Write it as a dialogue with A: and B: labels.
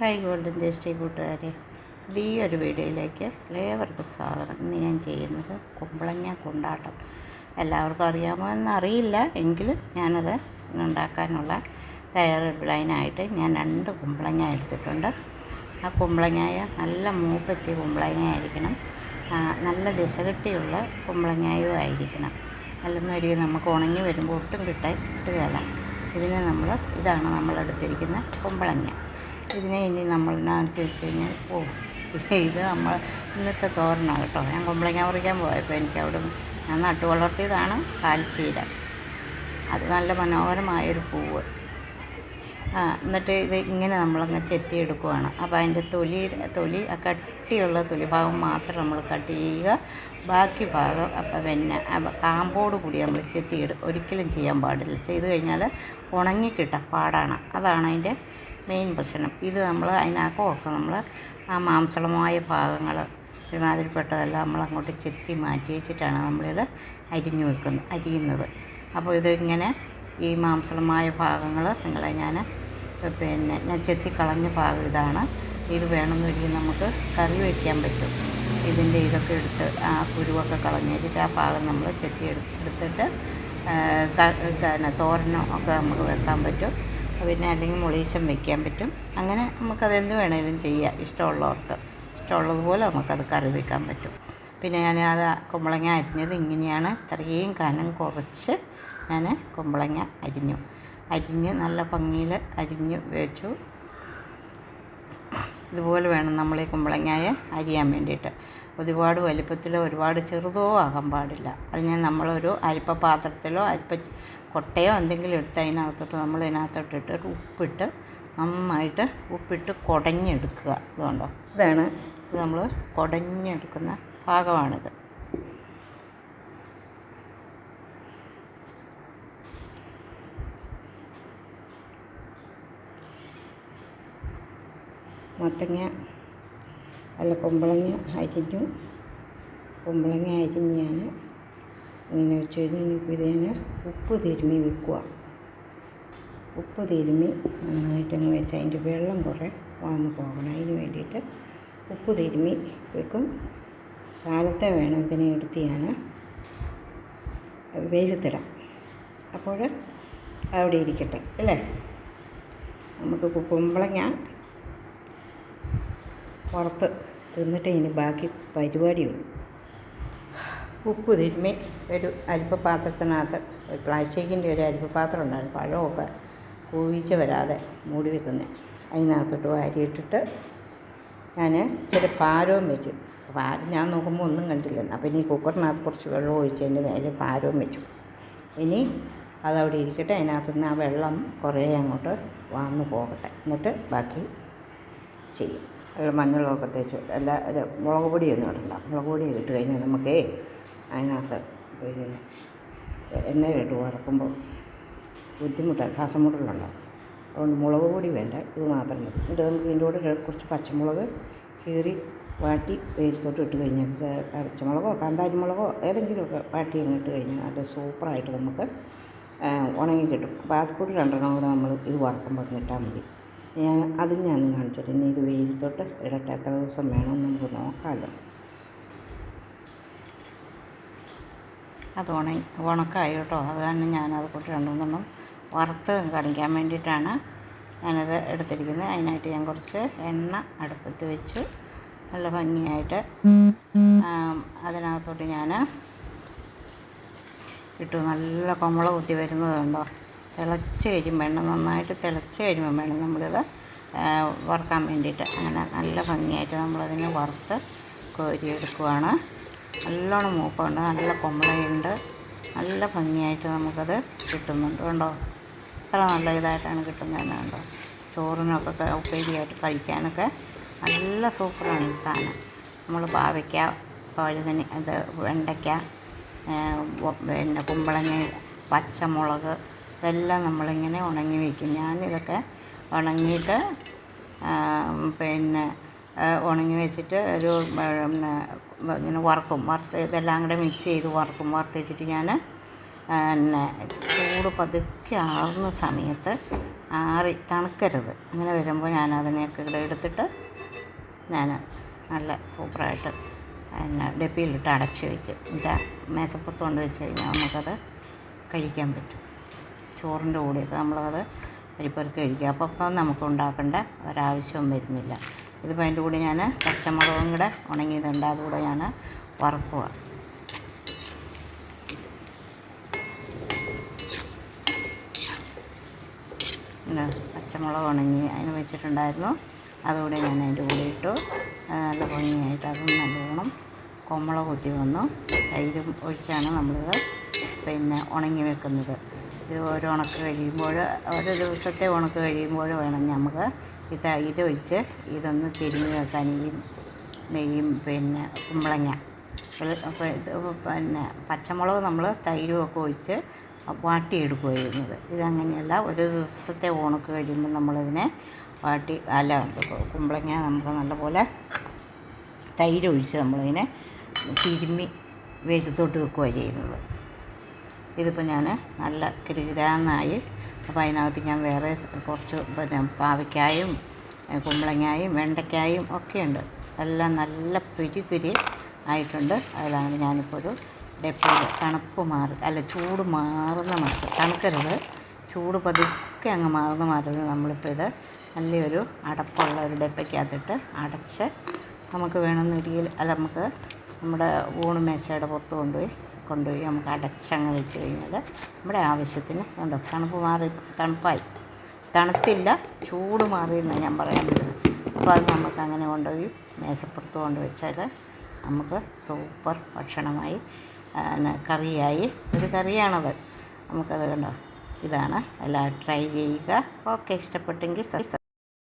A: High golden Justy കൂട്ടുകാരെ ഇത് ഈ ഒരു വീഡിയോയിലേക്ക് എല്ലാവർക്കും സ്വാഗതം. ഇന്ന് ഞാൻ ചെയ്യുന്നത് കുമ്പളങ്ങ കൊണ്ടാട്ടം. എല്ലാവർക്കും അറിയാമോ എന്നറിയില്ല എങ്കിലും ഞാനത് ഉണ്ടാക്കാനുള്ള തയ്യാറെടുപ്പിലായിട്ട് ഞാൻ രണ്ട് കുമ്പളങ്ങ എടുത്തിട്ടുണ്ട്. ആ കുമ്പളങ്ങായ നല്ല മൂപ്പെത്തിയ കുമ്പളങ്ങ ആയിരിക്കണം നല്ല ദിശകെട്ടിയുള്ള കുമ്പളങ്ങായും ആയിരിക്കണം. അല്ലെന്നൊരു നമുക്ക് ഉണങ്ങി വരുമ്പോൾ ഒട്ടും കിട്ടാൻ കിട്ടുകയില്ല. ഇതിനെ നമ്മൾ ഇതാണ് നമ്മൾ എടുത്തിരിക്കുന്ന കുമ്പളങ്ങ. ഇതിനെ ഇനി നമ്മൾ എന്നാക്കി വെച്ച് കഴിഞ്ഞാൽ ഓ ഇത് നമ്മൾ ഇന്നത്തെ തോരനാണ് കേട്ടോ. ഞാൻ കുമ്പളങ്ങ പറിക്കാൻ പോയപ്പോൾ എനിക്ക് അവിടെ ഞാൻ നട്ടു വളർത്തിയതാണ് കാൽച്ചീര. അത് നല്ല മനോഹരമായൊരു പൂവ്. എന്നിട്ട് ഇത് ഇങ്ങനെ നമ്മളങ്ങ് ചെത്തിയെടുക്കുവാണ്. അപ്പോൾ അതിന്റെ തൊലി തൊലി ആ കട്ടിയുള്ള തൊലി ഭാഗം മാത്രം നമ്മൾ കട്ട് ചെയ്യുക. ബാക്കി ഭാഗം അപ്പം പിന്നെ കാമ്പോട് കൂടി നമ്മൾ ചെത്തിയെടുക്കുക ഒരിക്കലും ചെയ്യാൻ പാടില്ല. ചെയ്ത് കഴിഞ്ഞാൽ ഉണങ്ങിക്കിട്ടാൻ പാടാണ്. അതാണ് അതിന്റെ മെയിൻ പ്രശ്നം. ഇത് നമ്മൾ അതിനകമൊക്കെ നമ്മൾ ആ മാംസളമായ ഭാഗങ്ങൾ ഒരുമാതിരിപ്പെട്ടതെല്ലാം നമ്മൾ അങ്ങോട്ട് ചെത്തി മാറ്റി വെച്ചിട്ടാണ് നമ്മളിത് അരിഞ്ഞു വെക്കുന്നത് അരിയുന്നത്. അപ്പോൾ ഇതിങ്ങനെ ഈ മാംസളമായ ഭാഗങ്ങൾ നിങ്ങളെ ഞാൻ പിന്നെ ഞാൻ ചെത്തിക്കളഞ്ഞ ഭാഗം ഇതാണ്. ഇത് വേണമെന്നൊരിക്കും നമുക്ക് കറി വയ്ക്കാൻ പറ്റും. ഇതിന്റെ ഇതൊക്കെ എടുത്ത് ആ കുരുവൊക്കെ കളഞ്ഞ് വെച്ചിട്ട് ആ ഭാഗം നമ്മൾ ചെത്തി എടുത്തിട്ട് തോരനോ ഒക്കെ നമുക്ക് വെക്കാൻ പറ്റും. പിന്നെ അല്ലെങ്കിൽ മുളീശം വെക്കാൻ പറ്റും. അങ്ങനെ നമുക്കത് എന്ത് വേണേലും ചെയ്യാം. ഇഷ്ടമുള്ളവർക്ക് ഇഷ്ടമുള്ളതുപോലെ നമുക്കത് കറി വെക്കാൻ പറ്റും. പിന്നെ ഞാൻ അത് കുമ്പളങ്ങ അരിഞ്ഞത് ഇങ്ങനെയാണ്. ഇത്രയും കനം കുറച്ച് ഞാൻ കുമ്പളങ്ങ അരിഞ്ഞു. അരിഞ്ഞ് നല്ല ഭംഗിയിൽ അരിഞ്ഞു വെച്ചു. ഇതുപോലെ വേണം നമ്മൾ ഈ കുമ്പളങ്ങയെ അരിയാൻ വേണ്ടിയിട്ട്. ഒരുപാട് വലിപ്പത്തിലോ ഒരുപാട് ചെറുതോ ആകാൻ പാടില്ല. അതിനെ നമ്മളൊരു അരിപ്പ പാത്രത്തിലോ അരിപ്പ കൊട്ടയോ എന്തെങ്കിലും എടുത്ത് അതിനകത്തോട്ട് നമ്മൾ ഇതിനകത്തോട്ടിട്ട് ഒരു ഉപ്പിട്ട് നന്നായിട്ട് ഉപ്പിട്ട് കുടഞ്ഞെടുക്കുക. ഇതുകൊണ്ടോ ഇതാണ് ഇത് നമ്മൾ കുടഞ്ഞെടുക്കുന്ന ഭാഗമാണിത് മത്തങ്ങ അല്ല കുമ്പളങ്ങ അരിഞ്ഞു. കുമ്പളങ്ങ അരിഞ്ഞ് ഞാൻ ഇങ്ങനെ വെച്ച് കഴിഞ്ഞാൽ ഇത് ഞാൻ ഉപ്പ് തിരുമ്മി വെക്കുക. ഉപ്പ് തിരുമ്മി നന്നായിട്ടങ്ങ് വെച്ച് അതിന്റെ വെള്ളം കുറേ വന്ന് പോകണം. അതിന് വേണ്ടിയിട്ട് ഉപ്പ് തിരുമ്മി വെക്കും. കാലത്തെ വേണം ഇതിനെ എടുത്ത് ഞാൻ വെയിലത്തിടാം. അപ്പോൾ അവിടെ ഇരിക്കട്ടെ അല്ലേ? നമുക്ക് കുമ്പളങ്ങ പുറത്ത് തിന്നിട്ട് ഇനി ബാക്കി പരിപാടിയുള്ളൂ. ഉപ്പ് തിരുമ്മി ഒരു അരിപ്പപാത്രത്തിനകത്ത് ഒരു പ്ലാസ്റ്റിക്കിന്റെ ഒരു അരിപ്പപാത്രം ഉണ്ടായിരുന്നു പഴമൊക്കെ കൂവിച്ച് വരാതെ മൂടി വെക്കുന്നത് അതിനകത്തോട്ട് വാരിയിട്ടിട്ട് ഞാൻ ഇച്ചിരി പാരവും വെച്ചു. പാരം ഞാൻ നോക്കുമ്പോൾ ഒന്നും കണ്ടില്ല അപ്പം ഇനി കുക്കറിനകത്ത് കുറച്ച് വെള്ളം ഒഴിച്ചതിന്റെ മേലെ പാരവും വെച്ചു. ഇനി അതവിടെ ഇരിക്കട്ടെ അതിനകത്ത് നിന്ന് ആ വെള്ളം കുറേ അങ്ങോട്ട് വാന്ന് പോകട്ടെ. എന്നിട്ട് ബാക്കി ചെയ്യും. മഞ്ഞളൊക്കെ തേച്ച് ഒരു മുളക് പൊടിയൊന്നും ഇടണ്ട. മുളക് പൊടി ഇട്ട് കഴിഞ്ഞാൽ നമുക്കേ അതിനകത്ത് പിന്നെ എണ്ണയിലിട്ട് വറക്കുമ്പോൾ ബുദ്ധിമുട്ടാണ് ശ്വാസം മുട്ടലുണ്ടാവും. അതുകൊണ്ട് മുളക് പൊടി വേണ്ട ഇത് മാത്രം മതി. എന്നിട്ട് നമുക്ക് ഇതിന്റെ കൂടെ കുറച്ച് പച്ചമുളക് കീറി വാട്ടി വേരിച്ചോട്ട് ഇട്ട് കഴിഞ്ഞാൽ പച്ചമുളകോ കാന്താരി മുളകോ ഏതെങ്കിലുമൊക്കെ വാട്ടി ഇട്ട് കഴിഞ്ഞാൽ നല്ല സൂപ്പറായിട്ട് നമുക്ക് ഉണങ്ങി കിട്ടും. അപ്പോൾ അത് കൂടി രണ്ടെണ്ണം കൂടെ നമ്മൾ ഇത് വറക്കുമ്പോൾ ഇട്ടാൽ മതി. ഞാൻ അതും ഞാൻ കാണിച്ചിട്ട് ഇനി ഇത് വെയിലത്തോട്ട് ഇടട്ടെ. എത്ര ദിവസം വേണമെന്ന് നമുക്ക് നോക്കാമല്ലോ. അത് ഉണങ്ങി ഉണക്കായി കേട്ടോ. അത് കാരണം ഞാനത് കൂട്ടി രണ്ട് മൂന്നെണ്ണം വറുത്ത് കാണിക്കാൻ വേണ്ടിയിട്ടാണ് ഞാനത് എടുത്തിരിക്കുന്നത്. അതിനായിട്ട് ഞാൻ കുറച്ച് എണ്ണ അടുപ്പത്ത് വെച്ചു. നല്ല ഭംഗിയായിട്ട് അതിനകത്തോട്ട് ഞാൻ ഇട്ടു. നല്ല കൊമള കുത്തി വരുന്നത് കണ്ടോ? തിളച്ച് കഴിയുമ്പോൾ എണ്ണ നന്നായിട്ട് തിളച്ച് കഴിയുമ്പോൾ വേണം നമ്മളിത് വറുക്കാൻ വേണ്ടിയിട്ട്. അങ്ങനെ നല്ല ഭംഗിയായിട്ട് നമ്മളതിനെ വറുത്ത് കോരിയെടുക്കുവാണ്. നല്ലോണം മൂപ്പുണ്ട്. നല്ല കൊമ്പളയുണ്ട് നല്ല ഭംഗിയായിട്ട് നമുക്കത് കിട്ടുന്നുണ്ട്. കണ്ടോ? അത്ര നല്ല ഇതായിട്ടാണ് കിട്ടുന്നതെന്ന് കണ്ടോ? ചോറിനൊക്കെ ഉപ്പേരിയായിട്ട് കഴിക്കാനൊക്കെ നല്ല സൂപ്പറാണ് ഈ സാധനം. നമ്മൾ പാവയ്ക്ക പഴുതന ഇത് വെണ്ടയ്ക്ക പിന്നെ കുമ്പളങ്ങ പച്ചമുളക് ഇതെല്ലാം നമ്മളിങ്ങനെ ഉണങ്ങി വയ്ക്കും. ഞാനിതൊക്കെ ഉണങ്ങിയിട്ട് പിന്നെ ഉണങ്ങി വെച്ചിട്ട് ഒരു പിന്നെ ഇങ്ങനെ വറക്കും. വറുത്ത് ഇതെല്ലാം കൂടെ മിക്സ് ചെയ്ത് വറക്കും. വറുത്ത് വെച്ചിട്ട് ഞാൻ പിന്നെ ചൂട് പതുക്കെ ആവുന്ന സമയത്ത് ആറി തണുക്കരുത്. അങ്ങനെ വരുമ്പോൾ ഞാൻ അതിനെയൊക്കെ ഇവിടെ എടുത്തിട്ട് ഞാൻ നല്ല സൂപ്പറായിട്ട് പിന്നെ ഡപ്പിയിലിട്ട് അടച്ച് വയ്ക്കും എന്നിട്ട് മേശപ്പുറത്ത് കൊണ്ട് വെച്ച് കഴിഞ്ഞാൽ നമുക്കത് കഴിക്കാൻ പറ്റും. ചോറിന്റെ കൂടെയൊക്കെ നമ്മളത് പരിപ്പറുക്കി കഴിക്കുക അപ്പോൾ അപ്പം നമുക്ക് ഉണ്ടാക്കേണ്ട ഒരാവശ്യവും വരുന്നില്ല. ഇതിപ്പോൾ അതിന്റെ കൂടെ ഞാൻ പച്ചമുളകും കൂടെ ഉണങ്ങിയതുണ്ട്. അതുകൂടെ ഞാൻ വറക്കുക പച്ചമുളക് ഉണങ്ങി അതിന് വെച്ചിട്ടുണ്ടായിരുന്നു. അതുകൂടെ ഞാൻ അതിന്റെ കൂടെ ഇട്ടു. നല്ല ഭംഗിയായിട്ട് അതും നല്ലോണം കൊമ്മള കുത്തി വന്നു. തൈരും ഒഴിച്ചാണ് നമ്മളിത് പിന്നെ ഉണങ്ങി വെക്കുന്നത്. ഇത് ഓരോ ഉണക്ക് കഴിയുമ്പോൾ ഓരോ ദിവസത്തെ ഉണക്ക് കഴിയുമ്പോൾ വേണം നമുക്ക് ഈ തൈര് ഒഴിച്ച് ഇതൊന്ന് തിരിഞ്ഞ് വെക്കാൻ ഈ നെയ്യും പിന്നെ കുമ്പളങ്ങ. പിന്നെ പച്ചമുളക് നമ്മൾ തൈരും ഒക്കെ ഒഴിച്ച് വാട്ടിയെടുക്കുക ഇതങ്ങനെയല്ല ഒരു ദിവസത്തെ ഉണക്ക് കഴിയുമ്പോൾ നമ്മളിതിനെ വാട്ടി അല്ല കുമ്പളങ്ങ നമുക്ക് നല്ലപോലെ തൈര് ഒഴിച്ച് നമ്മളിതിനെ തിരുമ്മി വെയിലത്തോട്ട് വെക്കുകയാണ് ചെയ്യുന്നത്. ഇതിപ്പോൾ ഞാൻ നല്ല കിരുകിരാന്നായി അപ്പോൾ അതിനകത്ത് ഞാൻ വേറെ കുറച്ച് പിന്നെ പാവയ്ക്കായും കുമ്പളങ്ങായും വെണ്ടയ്ക്കായും ഒക്കെയുണ്ട്. എല്ലാം നല്ല പിരി പിരി ആയിട്ടുണ്ട്. അതിലാണ് ഞാനിപ്പോൾ ഒരു ഡെപ്പയിൽ തണുപ്പ് മാറി അല്ല ചൂട് മാറുന്ന മട്ട് തണുക്കരുത്. ചൂട് പതുക്കെ അങ്ങ് മാറുന്ന മാറുന്നത് നമ്മളിപ്പോൾ ഇത് നല്ലൊരു അടപ്പുള്ള ഒരു ഡെപ്പയ്ക്കകത്തിട്ട് അടച്ച് നമുക്ക് വേണമെന്നൊരിക്കൽ അത് നമുക്ക് നമ്മുടെ ഊണ് മേശയുടെ പുറത്ത് കൊണ്ടുപോയി കൊണ്ടുപോയി നമുക്ക് അടച്ചങ്ങ് വെച്ച് കഴിഞ്ഞാൽ നമ്മുടെ ആവശ്യത്തിന് ഉണ്ട് തണുപ്പ് മാറി തണുപ്പായി. തണുത്തില്ല ചൂട് മാറി എന്നാണ് ഞാൻ പറയാൻ പറ്റുന്നത് അപ്പോൾ അത് നമുക്ക് അങ്ങനെ കൊണ്ടുപോയി മേശപ്പുറത്ത് കൊണ്ട് വെച്ചാൽ നമുക്ക് സൂപ്പർ ഭക്ഷണമായി കറിയായി. ഒരു കറിയാണത്. നമുക്കത് കണ്ടോ? ഇതാണ്. എല്ലാം ട്രൈ ചെയ്യുക. ഓക്കെ ഇഷ്ടപ്പെട്ടെങ്കിൽ